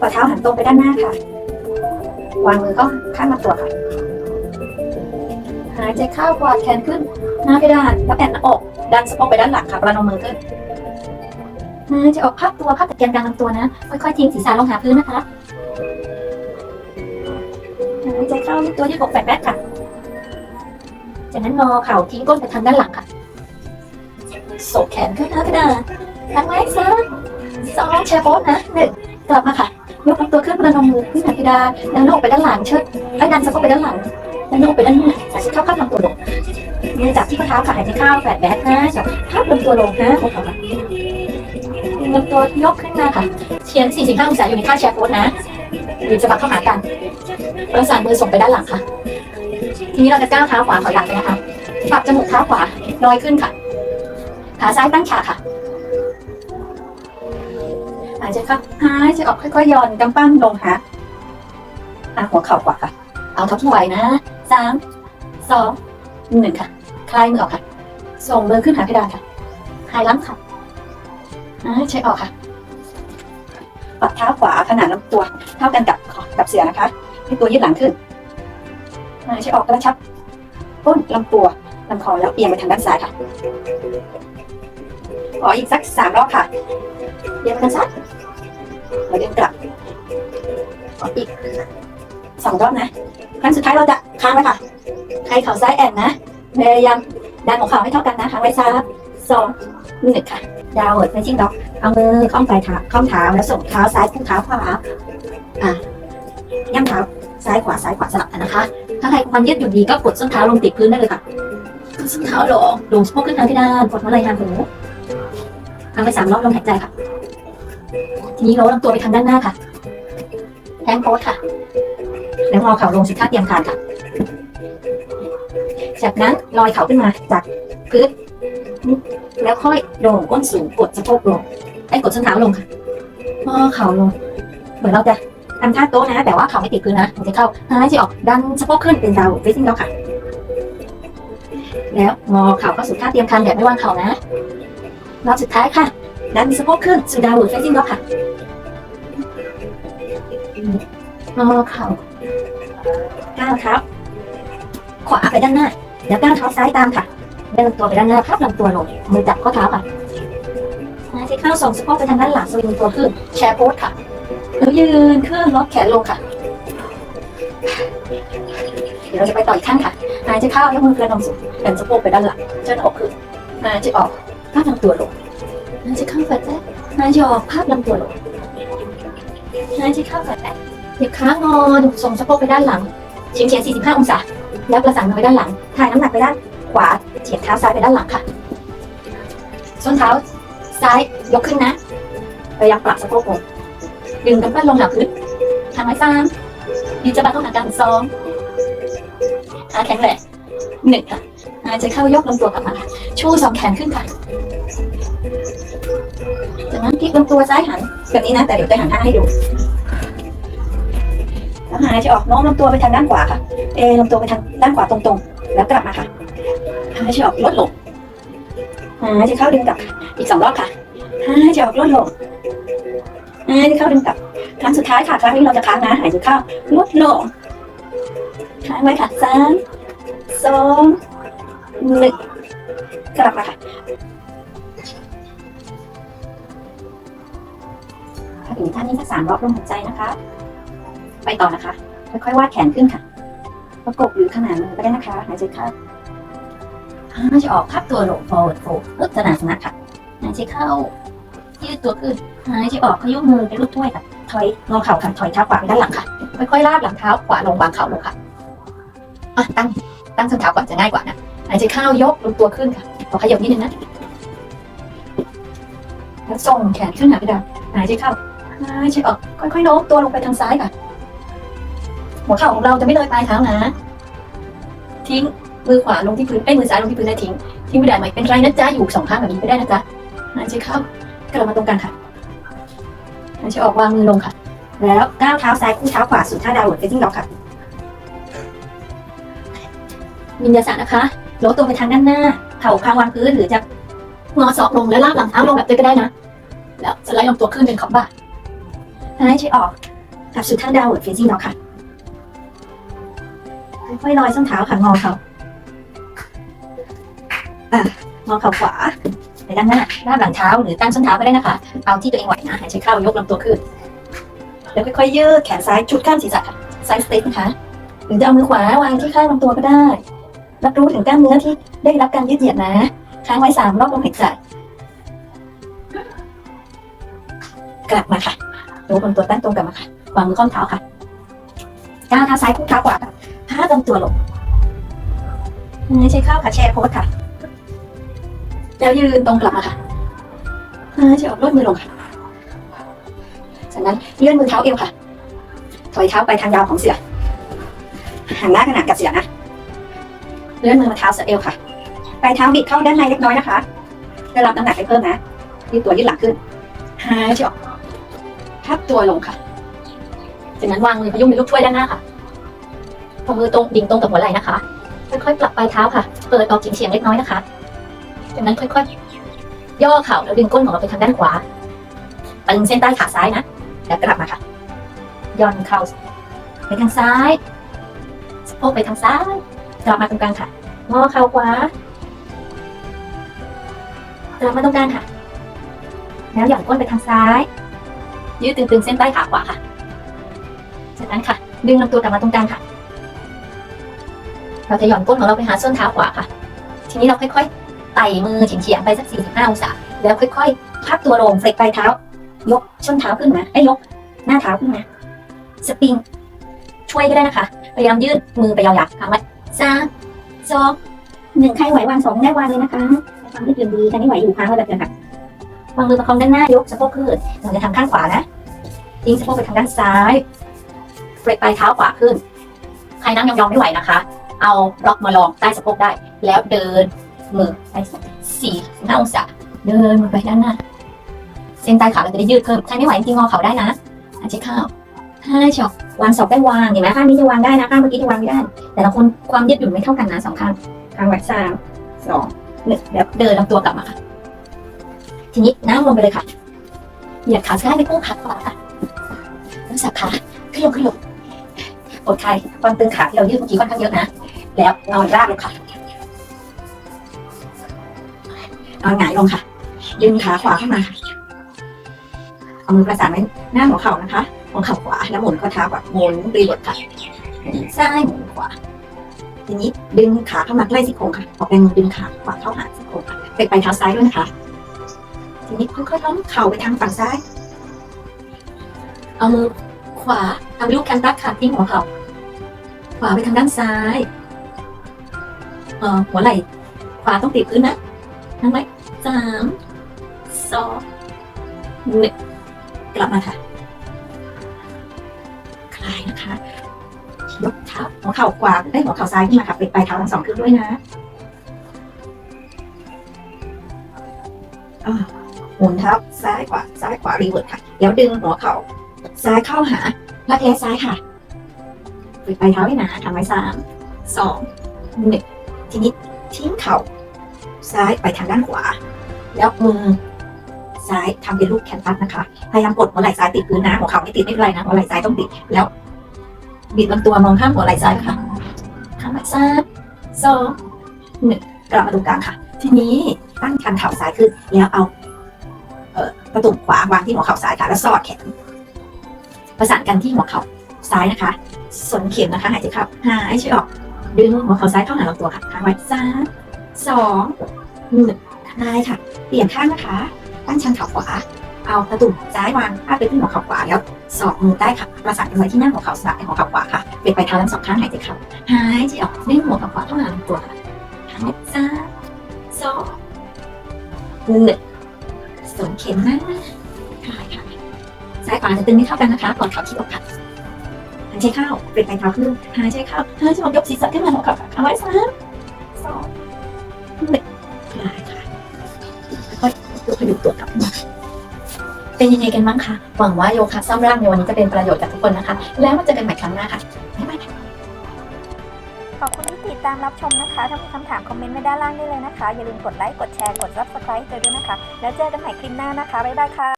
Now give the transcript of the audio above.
ฝ่าเท้าหันตรงไปด้านหน้าค่ะ วางมือก็ข้างลำตัวค่ะ หายใจเข้ากวาดแขนขึ้น หน้าไปด้านแล้วแอนหน้าอก ดันสะโพกไปด้านหลังค่ะ ประนมมือขึ้นหายใจออกพับตัวพับตะแกรงกลางลำตัวนะ ค่อยๆทิ้งศีรษะลงหาพื้นนะคะหายใจเข้ายืดตัวยืดอกแบกแบกค่ะ จากนั้นงอเข่าทิ้งก้นไปทางด้านหลังค่ะโศกแขนขึ้นน้าไปด้าทั้งไว้ซ้ายสองแชร์โพสนะหนึ่งกลับมาค่ะ ยกลำตัวขึ้นประนมมือขึ้นหาพิดาดันหน้าอกไปด้านหลังเชิดไอ้ดันสะโพกไปด้านหลังดันหน้าอกไปด้านหน้าหายใจเข้าพับลำตัวลงมือจับที่ข้อเท้าค่ะหายใจเข้าแฝดแบกนะจับพับลำตัวลงนะโอ้โหค่ะดึงลำตัวยกขึ้นมาค่ะเฉียง45องศาอยู่ในท่าแชร์โพสนะยืนสะบักเข้าหากัน ประสานมือส่งไปด้านหลังค่ะ ทีนี้เราจะก้าวเท้าขวาถอยหลังไปนะคะปรับจมูกเท้าขวาลอยขึ้นค่ะ ขาซ้ายตั้งฉากค่ะายใจเข้าหายใจออกค่อยๆย่อนกำปั้นลงค่ะอะหัวเข่าขวาค่ะ เอาท่าที่ไหวนะสามสองหนึ่งค่ะ คลายมือออกค่ะ ส่งมือขึ้นหาเพดานค่ะ หายล้ำค่ะหายใจออกค่ะปรับเท้าขวาขนาดลำตัว เท่ากันกับกับเสือนะคะให้ตัวยืดหลังขึ้นหายใจออกกระชับก้นลำตัวลำคอแล้วเอียงไปทางด้านซ้ายค่ะ ขออีกสักสามรอบค่ะเอียงไปทางซ้ายแล้วเดินกลับขออีกสองรอบนะ ครั้งสุดท้ายเราจะค้างไว้ค่ะใครเข่าซ้ายแอนนะพยายามดันหัวเข่าให้เท่ากันนะค้างไว้ซ้ายสองหนึ่งค่ะ ดาวเวิร์ดเฟซิ่งด็อก เอามือข้อมปลายเท้าข้อมเท้าแล้วส่งเท้าซ้ายขึ้นเท้าขวา อะย่ำเท้าซ้ายขวาซ้ายขวาสลับกันนะคะ ถ้าใครความยืดหยุ่นดีก็กดส้นเท้าลงติดพื้นได้เลยค่ะ ส้นเท้าลงลงสะโพกขึ้นทางที่ด้านกดหัวไหล่ทางหู ทำไปสามรอบลมหายใจค่ะ ทีนี้โน้มลำตัวไปทางด้านหน้าค่ะแทงโพสค่ะ แล้วงอเข่าลงสิท่าเตรียมคานค่ะ จากนั้นลอยเข่าขึ้นมาจากพื้นแล้วค่อยลงก้นสูงกดสะโพกลงไอ้กดส้นเท้าลงค่ะงอเข่าลง เหมือนเราจะทำท่าโต๊ะนะ แต่ว่าเข่าไม่ติดพื้นนะมันจะเข้าหายใจออกดันสะโพกขึ้นเป็นดาวเฟซซิ่งด็อกค่ะ แล้วงอเข่าเข้าสู่ท่าเตรียมคันแบบไม่วางเข่านะ รอบสุดท้ายค่ะดันสะโพกขึ้นสู่ดาวเฟซซิ่งด็อกค่ะงอเข่าก้าวเท้าขวาไปด้านหน้า แล้วก้าวเท้าซ้ายตามค่ะเดินตัวไปด้านหน้าพับลำตัวลงมือจับข้อเท้าค่ะหายใจเข้าส่งสะโพกไปทางด้านหลังสวิงตัวขึ้น แชร์โพสค่ะแล้วยืนขึ้นลดแขนลงค่ะ เดี๋ยวเราจะไปต่ออีกขั้นค่ะหายใจเข้ายกมือกระนมสูงเดินสะโพกไปด้านหลังเชิดหน้าอกขึ้นหายใจออก ภาพลำตัวลงหายใจเข้าแฟลตแบ็คหายใจออกภาพลำตัวลงหายใจเข้าแฟลตแบ็คเหยียบขางอส่งสะโพกไปด้านหลังเฉียงเฉียง45 องศา แล้วประสานมือไปด้านหลัง ถ่ายน้ำหนักไปด้านขวาเฉียงเท้าซ้ายไปด้านหลังค่ะ ส้นเท้าซ้ายยกขึ้นนะพยายามปรับสะโพกลงดึงกำปั้นลงหาพื้นทางไม้สามยืนจะบันเข้าหากันสองขาแข็งแรงหนึ่งค่ะหายใจเข้ายกลำตัวกลับมาค่ะชูสองแขนขึ้นค่ะ จากนั้นพลิกลำตัวซ้ายหันแบบนี้นะ แต่เดี๋ยวจะหันท่าให้ดูแล้วหายใจออกโน้มลำตัวไปทางด้านขวาค่ะ เอลำตัวไปทางด้านขวาตรงๆ แล้วกลับมาค่ะหายใจออกลดลงหายใจเข้าดึงกลับ อีกสองรอบค่ะหายใจออกลดลงหายใจเข้าดึงกลับ ครั้งสุดท้ายค่ะ ครั้งนี้เราจะค้างนะ หายใจเข้าลดลงค้างไว้ค่ะสามสองหนึ่งกลับมาค่ะ ถ้าถึงท่านี้สักสามรอบลมหายใจนะคะ ไปต่อนะคะ ค่อยๆวาดแขนขึ้นค่ะ ประกบหรือขนานมือก็ได้นะคะ หายใจเข้าหายใจออกพับตัวลง forward fold ลึกขนาสนัดค่ะ หายใจเข้า ยืดตัวขึ้น หายใจออกขยุบมือเป็นรูปถ้วยค่ะ ถอยงอเข่าค่ะ ถอยเท้าขวาไปด้านหลังค่ะ ค่อยๆลากหลังเท้าขวาลงวางเข่าลงค่ะอะตั้ง ตั้งส้นเท้าก่อนจะง่ายกว่านะหายใจเข้ายกลงตัวขึ้นค่ะขอขยับนิดนึงนะแล้วส่งแขนขึ้นหาเพดานหายใจเข้าายใจออก ค่อยๆโน้มตัวลงไปทางซ้ายค่ะ หัวเข่าของเราจะไม่เลยปลายเท้านะ ทิ้งมือขวาลงที่พื้นไอ้มือซ้ายลงที่พื้นได้ทิ้ง ทิ้งไม่ได้ไหมเป็นไรนะจ๊ะอยู่สองข้างแบบนี้ไม่ได้นะจ๊ะหายใจเข้ากลับมาตรงกันค่ะหายใจออกวางมือลงค่ะ แล้วก้าวเท้าซ้ายคู่เท้าขวาสู่ท่าดาวน์เฟซซิ่งด็อกค่ะวิญญาสานะคะโลตัวไปทางด้านหน้า เข่าคางวางพื้นหรือจะงอศอกลงแล้วลากหลังเท้าลงแบบนี้ก็ได้นะ แล้วสไลด์ลงตัวขึ้นเป็นขอบบ่า หายใจออกกลับสู่ท่า downward facing dog ค่ะ ค่อยๆลอยส้นเท้าค่ะงอเขาอะงอเข่าขวาไปด้านหน้าหน้านหลังเท้าหรือตั้งส้นเท้าก็ได้นะคะ เอาที่ตัวเองไหวนะหายใจเข้ายกลำตัวขึ้น แล้วค่อยๆยืดแขนซ้ายชุดข้ามศีรษะค่ะไซส์สเตปนะคะ หรือจะเอามือขวาวางที่ข้างลำตัวก็ได้รับรู้ถึงกล้ามเนื้อที่ได้รับการยืดเหยียดนะ ค้างไว้สามรอบลมหายใจกลับมาค่ะ ยกลำตัวตั้งตรงกลับมาค่ะวางมือข้อมเท้าค่ะก้าวเท้าซ้ายคู่เท้าขวาค่ะพาดลำตัวลงไม่ใช่เข้าค่ะแชร์โพสค่ะ แล้วยืนตรงกลับมาค่ะหายใจออกลดมือลงค่ะ จากนั้นยื่อนมือเท้าเอวค่ะ ถอยเท้าไปทางยาวของเสือหันหน้าขนาดกับเสือนะ เลื่อนมือมาเท้าเสือเอวค่ะ ปลายเท้าบิดเข้าด้านในเล็กน้อยนะคะได้รับน้ำหนักไปเพิ่มนะยืดตัวยืดหลังขึ้นหายใจออก พับตัวลงค่ะ จากนั้นวางมือพยุงในลูกถ้วยด้านหน้าค่ะเอมือตรงดิ่งตรงกับหัวไหล่นะคะ ค่อยๆปรับปลายเท้าค่ะ เปิดออกเฉียงๆเล็กน้อยนะคะ จากนั้นค่อยๆ ย่อเข่าแล้วดึงก้นของเราไปทางด้านขวาตึงเส้นใต้ขาซ้ายนะ แล้วกลับมาค่ะ ย่อนเข่าไปทางซ้ายสะโพกไปทางซ้าย กลับมาตรงกลางค่ะงอเข่าขวา กลับมาตรงกลางค่ะ แล้วหย่อนก้นไปทางซ้าย ยืดตึงๆเส้นใต้ขาขวาค่ะ จากนั้นค่ะ ดึงลำตัวกลับมาตรงกลางค่ะ เราจะหย่อนก้นของเราไปหาส้นเท้าขวาค่ะ ทีนี้เราค่อยๆไต่มือเฉียงๆไปสัก 45 องศา แล้วค่อยๆพับตัวลงเฟลกปลายเท้า ยกส้นเท้าขึ้นมาไอ้ยยกหน้าเท้าขึ้นมา สปริง ช่วยก็ได้นะคะ พยายามยืดมือไปยาวๆค้างไว้สามสองหนึ่งใครไหววางสองได้วางเลยนะคะความยืดหยุ่นดีใครไม่ไหวอยู่ค้างไว้แบบเดิมค่ะวางมือประคองด้านหน้ายกสะโพกขึ้นเราจะทำข้างขวานะ ทิ้งสะโพกไปทางด้านซ้ายเฟลกปลายเท้าขวาขึ้น ใครนั่งยองๆไม่ไหวนะคะ เอาบล็อกมาลองใต้สะโพกได้ แล้วเดินมือไปสี่ห้าองศาเดินมือไปด้านหน้า เส้นใต้ขาเราจะได้ยืดเพิ่ม ใครไม่ไหวจริงงอเข่าได้นะอาเช็คข้าวห้าช็อตวางศอกได้วางเห็นไหมข้างนี้จะวางได้นะข้างเมื่อกี้จะวางไม่ได้ แต่ละคนความยืดหยุ่นไม่เท่ากันนะสองข้างข้างไว้สามสองหนึ่งแล้วเดินลำตัวกลับมาค่ะทีนี้นั่งลงไปเลยค่ะเหยียดขาซ้ายไปกู้ขาขวาู้สับขาขึ้นลงขึ้นลงอดคลายความตึงขาที่เรายืดเมื่อกี้ค่อนข้างเยอะนะ แล้วนอนราบลงค่ะนอนหงายลงค่ะ ยืนขาขวาขึ้นมาค่ะเอามือประสานไว้หน้าหัวเข่านะคะหัวเข่าขวาแล้วหมุนข้อเท้าแบบหมุนรีบดค่ะซ้ายหมุนขวาทีนี้ดึงขาเข้ามาใกล้ซี่โครงค่ะออกแรงดึงขาขวาเข้าหาซี่โครงค่ะไปไปเท้าซ้ายด้วยนะคะ ทีนี้ค่อยๆล้อมเข่าไปทางฝั่งซ้าย เอามือขวาทำลูกแคนตัสค่ะทิ้งหัวเข่าขวาไปทางด้านซ้ายเอ่อหัวไหล่ขวาต้องติดพื้นนะทั้งไหมสามสองหนึ่งกลับมาค่ะคลายนะคะ ยกเท้าหัวเข่าขวาได้หัวเข่าซ้ายขึ้นมาค่ะไปปลายเท้าทั้งสองขึ้นด้วยนะหมุนเท้าซ้ายขวาซ้ายขวารีเวิร์ดค่ะ แล้วดึงหัวเข่า ซ้ายเข้าหา รักแร้ซ้ายค่ะไปเท้าให้หนาทำไว้สามสองหนึ่งทีนี้ทิ้งเข่า ซ้ายไปทางด้านขวา แล้วมือซ้ายทำเป็นรูปแคนตัสนะคะ พยายามกดหัวไหล่ซ้ายติดพื้นนะหัวเข่าไม่ติดไม่เป็นไรนะหัวไหล่ซ้ายต้องติด แล้วบิดลำตัวมองข้ามหัวไหล่ซ้ายค่ะข้างไหล่ซ้ายสองหนึ่งกลับมาตรงกลางค่ะ ทีนี้ตั้งชันเข่าซ้ายขึ้น แล้วเอา เอ่อประตูขวาวางที่หัวเข่าซ้ายค่ะ แล้วสอดแขน ประสานกันที่หัวเข่าซ้ายนะคะสนเข็มนะคะหายใจเข้าหายใจออกดึงหัวเข่าซ้ายเข้าหาลำตัวค่ะค้างไว้สามสองหนึ่งคลายค่ะ เปลี่ยนข้างนะคะ ตั้งชันเข่าขวา เอาประตูซ้ายวางพาดไปที่หัวเข่าขวาแล้วสองมือใต้ค่ะประสานกันไว้ที่หน้าหัวเข่าซ้ายหัวเข่าขวาค่ะเป็นไปเท้าทั้งสองข้างหายใจเข้าหายใจออกดึงหัวเข่าขวาเข้าหาลำตัวค่ะหายใจสามสองหนึ่ง ซ้ายขวาจะตึงไม่เท่ากันนะคะก่อนเข่าที่อกค่ะหายใจเข้าเป็นไปเท้าขึ้นหายใจเข้าหายใจออกยกศีรษะขึ้นมาหัวเข่าค่ะเอาไว้สามสองหนึ่งคลายค่ะค่อยๆยกขยุบตัวกลับมาเป็นยังไงกันบ้างคะหวังว่าโยคะซ่อมร่างในวันนี้จะเป็นประโยชน์กับทุกคนนะคะ แล้วมาเจอกันใหม่ครั้งหน้าค่ะบ๊ายบายขอบคุณที่ติดตามรับชมนะคะ ถ้ามีคำถามคอมเมนต์ไว้ด้านล่างได้เลยนะคะ อย่าลืมกดไลค์ กดแชร์ กด subscribe ด้วยนะคะ แล้วเจอกันใหม่คลิปหน้านะคะ บ๊ายบายค่ะ